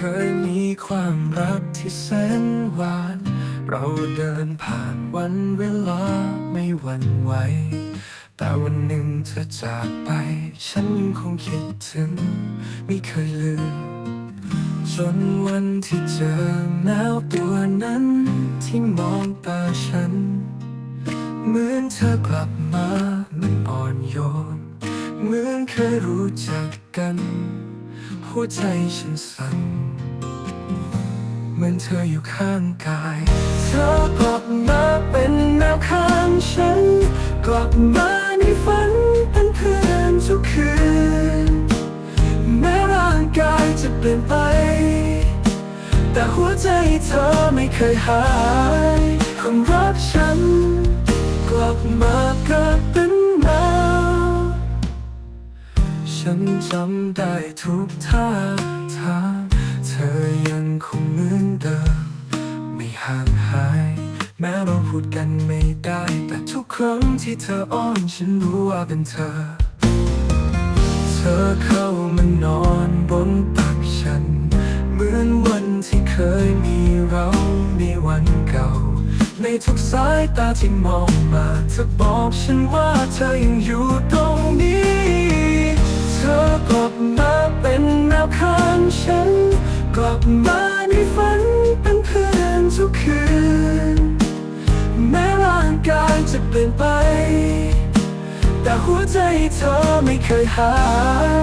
เคยมีความรักที่แสนหวาน เราเดินผ่านวันเวลาไม่หวั่นไหว แต่วันหนึ่งเธอจากไป ฉันยังคงคิดถึง ไม่เคยลืม จนวันที่เจอแมวตัวนั้น ที่มองตาฉัน เหมือนเธอกลับมามันอ่อนโยน เหมือนเคยรู้จักกัน หัวใจฉันสั่นเหมือนเธออยู่ข้างกาย เธอกลับมาเป็นแนวข้างฉัน กลับมาในฝันเป็นเพื่อนทุกคืน แม้ร่างกายจะเปลี่ยนไป แต่หัวใจเธอไม่เคยหายความรักฉัน กลับมาเกิดเป็น ฉันจำได้ทุกท่าทางเธอยังคงเหมือนเดิม ไม่ห่างหาย แม้เราพูดกันไม่ได้ แต่ทุกครั้งที่เธออ้อนฉันรู้ว่าเป็นเธอ เธอเข้ามานอนบนตักฉัน เหมือนวันที่เคยมีเราในวันเก่า ในทุกสายตาที่มองมา เธอบอกฉันว่าเธอยังอยู่ตรงนี้ กลับมาในฝันเป็นเพื่อนทุกคืน แม้ร่างกายจะเปลี่ยนไป แต่หัวใจเธอไม่เคยหา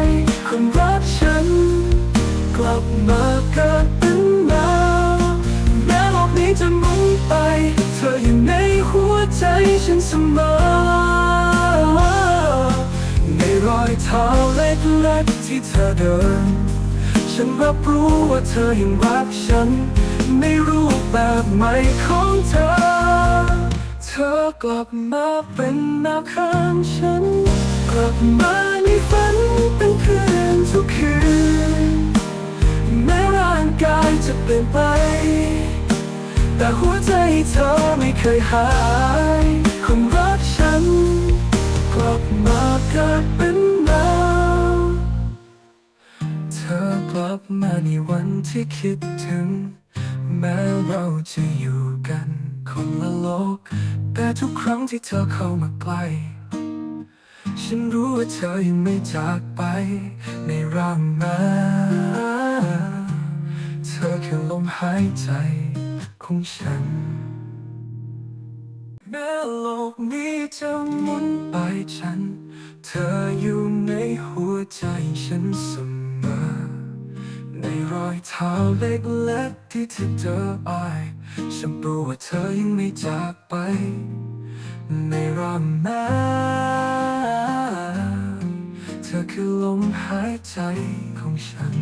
ยความรักฉัน กลับมาเกิดเป็นมวแม้โลกนี้จะมุนไป เธออยู่ในหัวใจฉันเสมอในรอยเท้าเล็กๆที่เธอเดิน ฉันรับรู้ว่าเธอยังรักฉัน ในรูปแบบใหม่ของเธอ เธอกลับมาเป็นแนวข้างฉัน กลับมาในฝันเป็นเพื่อนทุกคืน แม้ร่างกายจะเปลี่ยนไป แต่หัวใจเธอไม่เคยหาย ลับมาในวันที่คิดถึง แม้เราจะอยู่กันคนละโลก แต่ทุกครั้งที่เธอเข้ามาใกล้ ฉันรู้ว่าเธอยังไม่จากไปในร่างนั้นเธอแค่ลมหายใจของฉันแม้โลกนี้จะหมุนไปฉัน เธออยู่ อยเท้าเล็กๆที่เธอเจออายฉันรู้ว่าเธอยังไม่จากไป ในรอบนั้นเธอคือลมหายใจของฉัน